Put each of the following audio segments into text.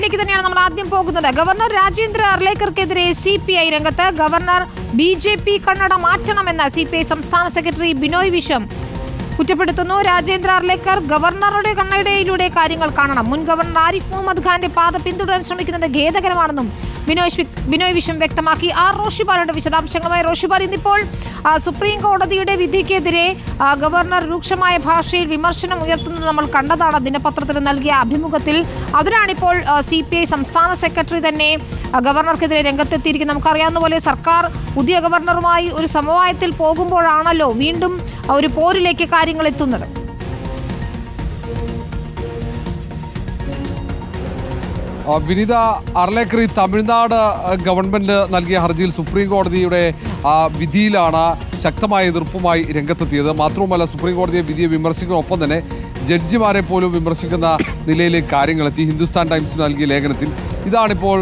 വാർത്തയിലേക്ക് തന്നെയാണ് നമ്മൾ ആദ്യം പോകുന്നത്. ഗവർണർ രാജേന്ദ്ര അർലേക്കർക്കെതിരെ സി പി ഐ രംഗത്ത് ഗവർണർ ബി ജെ പി കണ്ണട മാറ്റണമെന്ന് സി പി ഐ സംസ്ഥാന സെക്രട്ടറി ബിനോയ് വിശ്വം കുറ്റപ്പെടുത്തുന്നു. രാജേന്ദ്ര അർലേക്കർ ഗവർണറുടെ കണ്ണടയിലൂടെ കാര്യങ്ങൾ കാണണം. മുൻ ഗവർണർ ആരിഫ് മുഹമ്മദ് ഖാന്റെ പാത പിന്തുടരാൻ ശ്രമിക്കുന്നത് ഖേദകരമാണെന്നും ബിനോയ് ബിനോയ് വിശ്വം വ്യക്തമാക്കി. ആർ റോഷിപാലുണ്ട് വിശദാംശങ്ങളുമായി റോഷിപാൽ ഇന്നിപ്പോൾ സുപ്രീം കോടതിയുടെ വിധിക്കെതിരെ ഗവർണർ രൂക്ഷമായ ഭാഷയിൽ വിമർശനം ഉയർത്തുന്നത് നമ്മൾ കണ്ടതാണ്. ദിനപത്രത്തിൽ നൽകിയ അഭിമുഖത്തിൽ അതിനാണിപ്പോൾ സി പി ഐ സംസ്ഥാന സെക്രട്ടറി തന്നെ ഗവർണർക്കെതിരെ രംഗത്തെത്തിയിരിക്കുന്നത്. നമുക്കറിയാവുന്ന പോലെ സർക്കാർ പുതിയ ഗവർണറുമായി ഒരു സമവായത്തിൽ പോകുമ്പോഴാണല്ലോ വീണ്ടും ഒരു പോരിലേക്ക് കാര്യങ്ങൾ എത്തുന്നത് വിനിത അർലേക്കറി തമിഴ്നാട് ഗവൺമെന്റ് നൽകിയ ഹർജിയിൽ സുപ്രീം കോടതിയുടെ വിധിയിലാണ് ശക്തമായ എതിർപ്പുമായി രംഗത്തെത്തിയത്. മാത്രവുമല്ല സുപ്രീം കോടതിയെ വിധിയെ വിമർശിക്കുന്നതിനൊപ്പം തന്നെ ജഡ്ജിമാരെ പോലും വിമർശിക്കുന്ന നിലയിലേക്ക് കാര്യങ്ങളെത്തി. ഹിന്ദുസ്ഥാൻ ടൈംസിന് നൽകിയ ലേഖനത്തിൽ ഇതാണിപ്പോൾ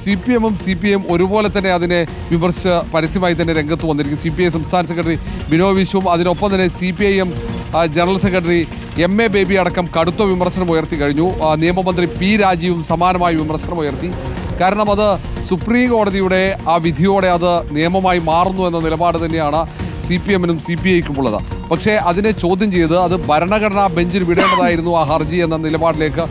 സി പി എമ്മും സി പി എം ഒരുപോലെ തന്നെ അതിനെ വിമർശിച്ച് പരസ്യമായി തന്നെ രംഗത്ത് വന്നിരിക്കും സി പി ഐ സംസ്ഥാന സെക്രട്ടറി വിനോദ് വിശ്വം അതിനൊപ്പം തന്നെ C P I M general secretary M A Baby അടക്കം കടുത്ത വിമർശനം ഉയർത്തി കഴിഞ്ഞു. നിയമമന്ത്രി പി രാജീവും സമാനമായി വിമർശനം ഉയർത്തി. കാരണം അത് സുപ്രീം കോടതിയുടെ ആ വിധിയോടെ അത് നിയമമായി മാറുന്നു എന്ന നിലപാട് തന്നെയാണ് സി പി എമ്മിനും സി പി ഐക്കും ഉള്ളത് പക്ഷേ അതിനെ ചോദ്യം ചെയ്ത് അത് ഭരണഘടനാ ബെഞ്ചിൽ വിടേണ്ടതായിരുന്നു ആ ഹർജി എന്ന നിലപാടിലേക്ക്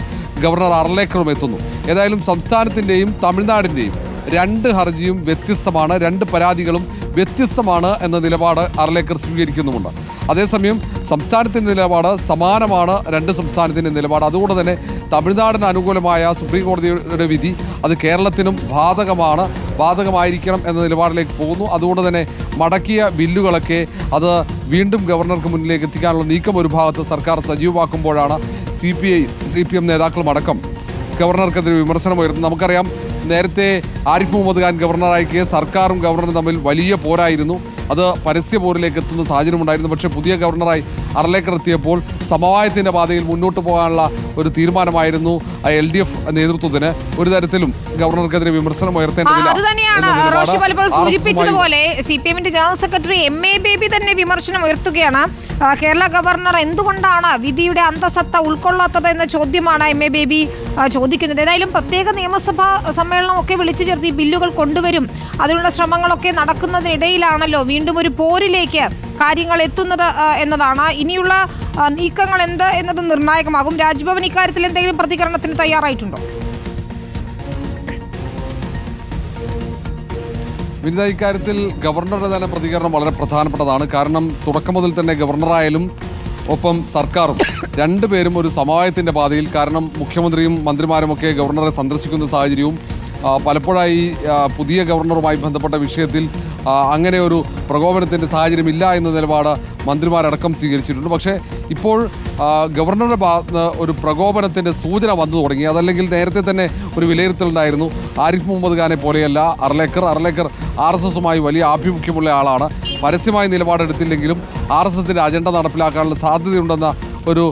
ഗവർണർ അർലേക്കറും എത്തുന്നു. ഏതായാലും സംസ്ഥാനത്തിന്റെയും തമിഴ്നാടിന്റെയും രണ്ട് ഹർജിയും വ്യത്യസ്തമാണ് രണ്ട് പരാതികളും വ്യത്യസ്തമാണ് എന്ന നിലപാട് അർലേക്കർ സ്വീകരിക്കുന്നുമുണ്ട്. അതേസമയം സംസ്ഥാനത്തിന്റെ നിലപാട് സമാനമാണ് രണ്ട് സംസ്ഥാനത്തിന്റെ നിലപാട്. അതുകൊണ്ട് തന്നെ തമിഴ്നാടിന് അനുകൂലമായ സുപ്രീം കോടതിയുടെ വിധി അത് കേരളത്തിനും ബാധകമാണ്. ബാധകമായിരിക്കണം എന്ന നിലപാടിലേക്ക് പോകുന്നു. അതുകൊണ്ട് തന്നെ മടക്കിയ ബില്ലുകളൊക്കെ അത് വീണ്ടും ഗവർണർക്ക് മുന്നിലേക്ക് എത്തിക്കാനുള്ള നീക്കം ഒരു ഭാഗത്ത് സർക്കാർ സജീവമാക്കുമ്പോഴാണ് C P I C P M നേതാക്കളുമടക്കം ഗവർണർക്കെതിരെ വിമർശനം ഉയർന്നു നമുക്കറിയാം നേരത്തെ ആരിഫ് മുഹമ്മദ് ഖാൻ ഗവർണറായി സർക്കാരും ഗവർണറും തമ്മിൽ വലിയ പോരായിരുന്നു. അത് പരസ്യ പോരിലേക്ക് എത്തുന്ന സാഹചര്യം ഉണ്ടായിരുന്നു പക്ഷേ പുതിയ ഗവർണറായി അർലേക്കർ എത്തിയപ്പോൾ സമവായത്തിന്റെ പാതയിൽ മുന്നോട്ട് പോകാനുള്ള ഒരു തീരുമാനമായിരുന്നു എൽ ഡി എഫ് നേതൃത്വത്തിന്. ഒരു തരത്തിലും ഗവർണർക്കെതിരെ വിമർശനം ഉയർത്തേണ്ടതില്ല അത് തന്നെയാണ്. എന്ന റോഷി പലപ്പോൾ സൂചിപ്പിച്ചതുപോലെ സി പി എമ്മിന്റെ general secretary M A Baby തന്നെ വിമർശനം ഉയർത്തുകയാണ്. കേരള ഗവർണർ എന്തുകൊണ്ടാണ് വിധിയുടെ അന്തസത്ത ഉൾക്കൊള്ളാത്തത് എന്ന ചോദ്യമാണ് എം എ ബേബി ചോദിക്കുന്നത്. ഏതായാലും പ്രത്യേക നിയമസഭാ സമ്മേളനം ഒക്കെ വിളിച്ചു ചേർത്ത് ഈ ബില്ലുകൾ കൊണ്ടുവരും. അതിനുള്ള ശ്രമങ്ങളൊക്കെ നടക്കുന്നതിനിടയിലാണല്ലോ വീണ്ടും ഒരു പോരിലേക്ക് കാര്യങ്ങൾ എത്തുന്നത് എന്നതാണ്. ഇനിയുള്ള നീക്കങ്ങൾ എന്ത് എന്നത് നിർണായകമാകും. രാജ്ഭവൻ ഇക്കാര്യത്തിൽ എന്തെങ്കിലും പ്രതികരണത്തിന് തയ്യാറായിട്ടുണ്ടോ? വിനിത ഇക്കാര്യത്തിൽ ഗവർണറുടെ തന്നെ പ്രതികരണം വളരെ പ്രധാനപ്പെട്ടതാണ്. കാരണം തുടക്കം മുതൽ തന്നെ ഗവർണറായാലും ഒപ്പം സർക്കാരും രണ്ടുപേരും ഒരു സമവായത്തിന്റെ പാതയിൽ. കാരണം മുഖ്യമന്ത്രിയും മന്ത്രിമാരും ഒക്കെ ഗവർണറെ സന്ദർശിക്കുന്ന സാഹചര്യവും പലപ്പോഴായി പുതിയ ഗവർണറുമായി ബന്ധപ്പെട്ട വിഷയത്തിൽ അങ്ങനെ ഒരു പ്രകോപനത്തിന്റെ സാഹചര്യം ഇല്ല എന്ന നിലപാട് മന്ത്രിമാരടക്കം സ്വീകരിച്ചിട്ടുണ്ട്. പക്ഷേ ഇപ്പോൾ ഗവർണറുടെ ഭാഗത്ത് ഒരു പ്രകോപനത്തിന്റെ സൂചന വന്നു തുടങ്ങി. അതല്ലെങ്കിൽ നേരത്തെ തന്നെ ഒരു വിലയിരുത്തലുണ്ടായിരുന്നു. ആരിഫ് മുഹമ്മദ് ഖാനെ പോലെയല്ല അർലേക്കർ. അർലേക്കർ ആർ എസ് എസുമായി വലിയ ആഭിമുഖ്യമുള്ള ആളാണ്. പരസ്യമായി നിലപാടെടുത്തില്ലെങ്കിലും ആർ എസ് എസിന്റെ അജണ്ട നടപ്പിലാക്കാനുള്ള സാധ്യതയുണ്ടെന്ന ഒരു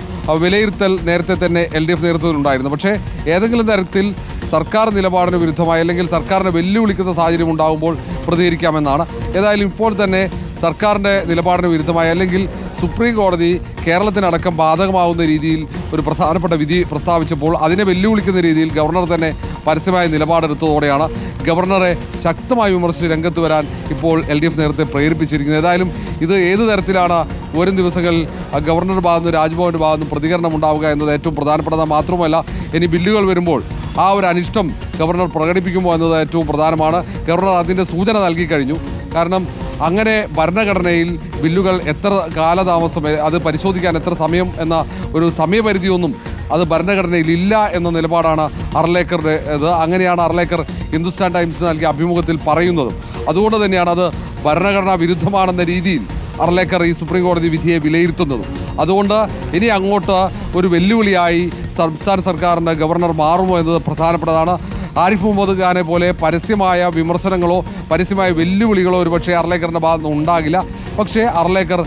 വിലയിരുത്തൽ നേരത്തെ തന്നെ എൽ ഡി എഫ് നേതൃത്വത്തിലുണ്ടായിരുന്നു. പക്ഷേ ഏതെങ്കിലും തരത്തിൽ സർക്കാർ നിലപാടിന് വിരുദ്ധമായി അല്ലെങ്കിൽ സർക്കാരിനെ വെല്ലുവിളിക്കുന്ന സാഹചര്യം ഉണ്ടാകുമ്പോൾ പ്രതികരിക്കാമെന്നാണ്. ഏതായാലും ഇപ്പോൾ തന്നെ സർക്കാരിന്റെ നിലപാടിന് വിരുദ്ധമായി അല്ലെങ്കിൽ സുപ്രീം കോടതി കേരളത്തിനടക്കം ബാധകമാവുന്ന രീതിയിൽ ഒരു പ്രധാനപ്പെട്ട വിധി പ്രസ്താവിച്ചപ്പോൾ അതിനെ വെല്ലുവിളിക്കുന്ന രീതിയിൽ ഗവർണർ തന്നെ പരസ്യമായ നിലപാടെടുത്തതോടെയാണ് ഗവർണറെ ശക്തമായി വിമർശിച്ച് രംഗത്ത് വരാൻ ഇപ്പോൾ എൽ ഡി എഫ് നേരത്തെ പ്രേരിപ്പിച്ചിരിക്കുന്നത്. ഏതായാലും ഇത് ഏത് തരത്തിലാണ് വരും ദിവസങ്ങളിൽ ഗവർണറുടെ ഭാഗത്തുനിന്ന് രാജ്ഭവന്റെ ഭാഗത്തുനിന്ന് പ്രതികരണം ഉണ്ടാവുക എന്നത് ഏറ്റവും പ്രധാനപ്പെട്ടതാണ് മാത്രമല്ല ഇനി ബില്ലുകൾ വരുമ്പോൾ ആ ഒരു അനിഷ്ടം ഗവർണർ പ്രകടിപ്പിക്കുമോ എന്നത് ഏറ്റവും പ്രധാനമാണ്. ഗവർണർ അതിന്റെ സൂചന നൽകി കഴിഞ്ഞു. കാരണം അങ്ങനെ ഭരണഘടനയിൽ ബില്ലുകൾ എത്ര കാലതാമസം അത് പരിശോധിക്കാൻ എത്ര സമയം എന്ന ഒരു സമയപരിധിയൊന്നും അത് ഭരണഘടനയിൽ ഇല്ല എന്ന നിലപാടാണ് അർലേക്കറുടെ ഇത്. അങ്ങനെയാണ് അർലേക്കർ ഹിന്ദുസ്ഥാൻ ടൈംസ് നൽകിയ അഭിമുഖത്തിൽ പറയുന്നത്. അതുകൊണ്ട് തന്നെയാണ് അത് ഭരണഘടനാ വിരുദ്ധമാണെന്ന രീതിയിൽ അർലേക്കർ ഈ സുപ്രീം കോടതി വിധിയെ വിലയിരുത്തുന്നതും. അതുകൊണ്ട് ഇനി അങ്ങോട്ട് ഒരു വെല്ലുവിളിയായി സംസ്ഥാന സർക്കാരിന്റെ ഗവർണർ മാറുമോ എന്നത് പ്രധാനപ്പെട്ടതാണ്. ആരിഫ് മുഹമ്മദ് ഖാനെ പോലെ പരസ്യമായ വിമർശനങ്ങളോ പരസ്യമായ വെല്ലുവിളികളോ ഒരുപക്ഷെ അർലേക്കറിന്റെ ഭാഗത്ത് നിന്ന് ഉണ്ടാകില്ല. പക്ഷേ അർലേക്കർ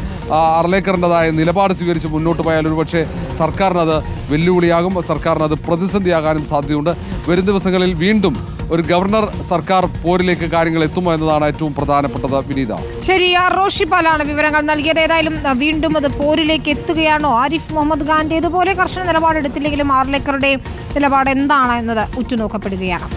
അർലേക്കറിന്റെതായ നിലപാട് സ്വീകരിച്ച് മുന്നോട്ട് പോയാൽ ഒരുപക്ഷെ സർക്കാരിനത് വെല്ലുവിളിയാകും സർക്കാരിനത് പ്രതിസന്ധിയാകാനും സാധ്യതയുണ്ട്. വരും ദിവസങ്ങളിൽ വീണ്ടും ഒരു ഗവർണർ സർക്കാർ പോരിലേക്ക് കാര്യങ്ങൾ എത്തുമോ എന്നതാണ് ഏറ്റവും പ്രധാനപ്പെട്ടത് വിനീത. ശരി ആർ റോഷിപ്പാലാണ് വിവരങ്ങൾ നൽകിയത്. ഏതായാലും വീണ്ടും അത് പോരിലേക്ക് എത്തുകയാണോ? ആരിഫ് മുഹമ്മദ് ഖാന്റെ ഇതുപോലെ കർശന നിലപാടെടുത്തില്ലെങ്കിലും ആർലേക്കറുടെ നിലപാട് എന്താണ് എന്നത് ഉറ്റുനോക്കപ്പെടുകയാണ്.